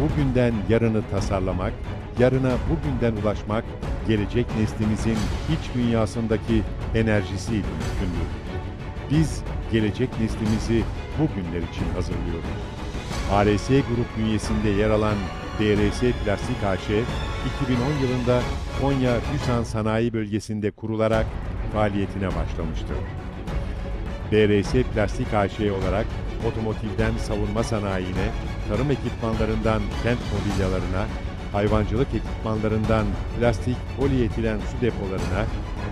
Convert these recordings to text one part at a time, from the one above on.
bugünden yarını tasarlamak, yarına bugünden ulaşmak, gelecek neslimizin iç dünyasındaki enerjisiyle mümkündür. Biz gelecek neslimizi bugünler için hazırlıyoruz. ARS Grup bünyesinde yer alan DRS Plastik AŞ, 2010 yılında Konya Büsan Sanayi Bölgesi'nde kurularak faaliyetine başlamıştır. DRS Plastik AŞ olarak otomotivden savunma sanayine, tarım ekipmanlarından kent mobilyalarına, hayvancılık ekipmanlarından plastik polietilen su depolarına,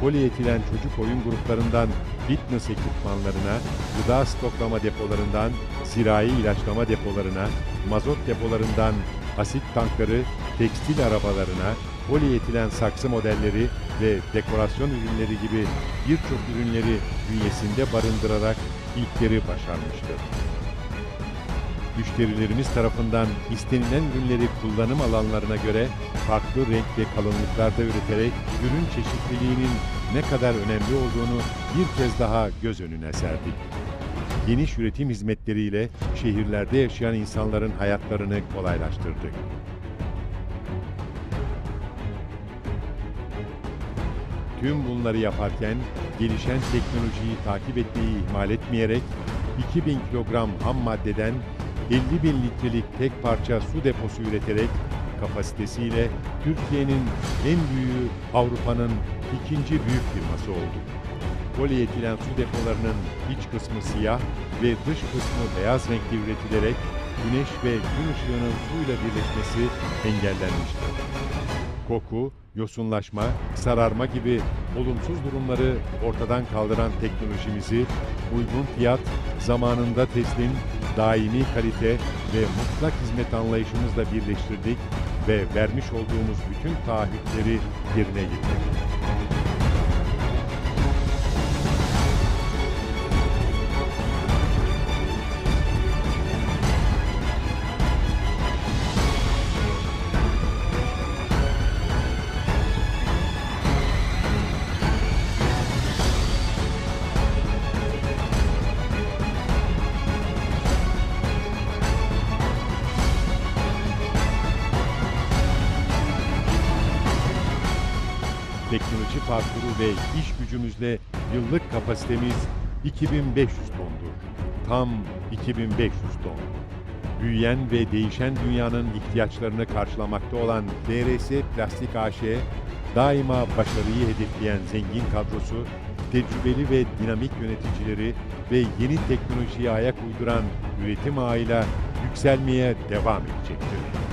polietilen çocuk oyun gruplarından fitness ekipmanlarına, gıda stoklama depolarından zirai ilaçlama depolarına, mazot depolarından asit tankları, tekstil arabalarına, polietilen saksı modelleri ve dekorasyon ürünleri gibi birçok ürünleri bünyesinde barındırarak ilkleri başarmıştır. Müşterilerimiz tarafından istenilen ürünleri kullanım alanlarına göre farklı renk ve kalınlıklarda üreterek ürün çeşitliliğinin ne kadar önemli olduğunu bir kez daha göz önüne serdik. Geniş üretim hizmetleriyle şehirlerde yaşayan insanların hayatlarını kolaylaştırdık. Tüm bunları yaparken gelişen teknolojiyi takip etmeyi ihmal etmeyerek 2000 kilogram ham maddeden 50 bin litrelik tek parça su deposu üreterek kapasitesiyle Türkiye'nin en büyüğü Avrupa'nın ikinci büyük firması oldu. Polietilen su depolarının iç kısmı siyah ve dış kısmı beyaz renkte üretilerek güneş ve gün ışığının suyla birleşmesi engellenmiştir koku, yosunlaşma, sararma gibi olumsuz durumları ortadan kaldıran teknolojimizi uygun fiyat, zamanında teslim, daimi kalite ve mutlak hizmet anlayışımızla birleştirdik ve vermiş olduğumuz bütün taahhütleri yerine getirdik. Teknoloji parkuru ve iş gücümüzle yıllık kapasitemiz 2500 tondur. Tam 2500 ton. Büyüyen ve değişen dünyanın ihtiyaçlarını karşılamakta olan DRS Plastik AŞ, daima başarıyı hedefleyen zengin kadrosu, tecrübeli ve dinamik yöneticileri ve yeni teknolojiye ayak uyduran üretim ağıyla yükselmeye devam edecektir.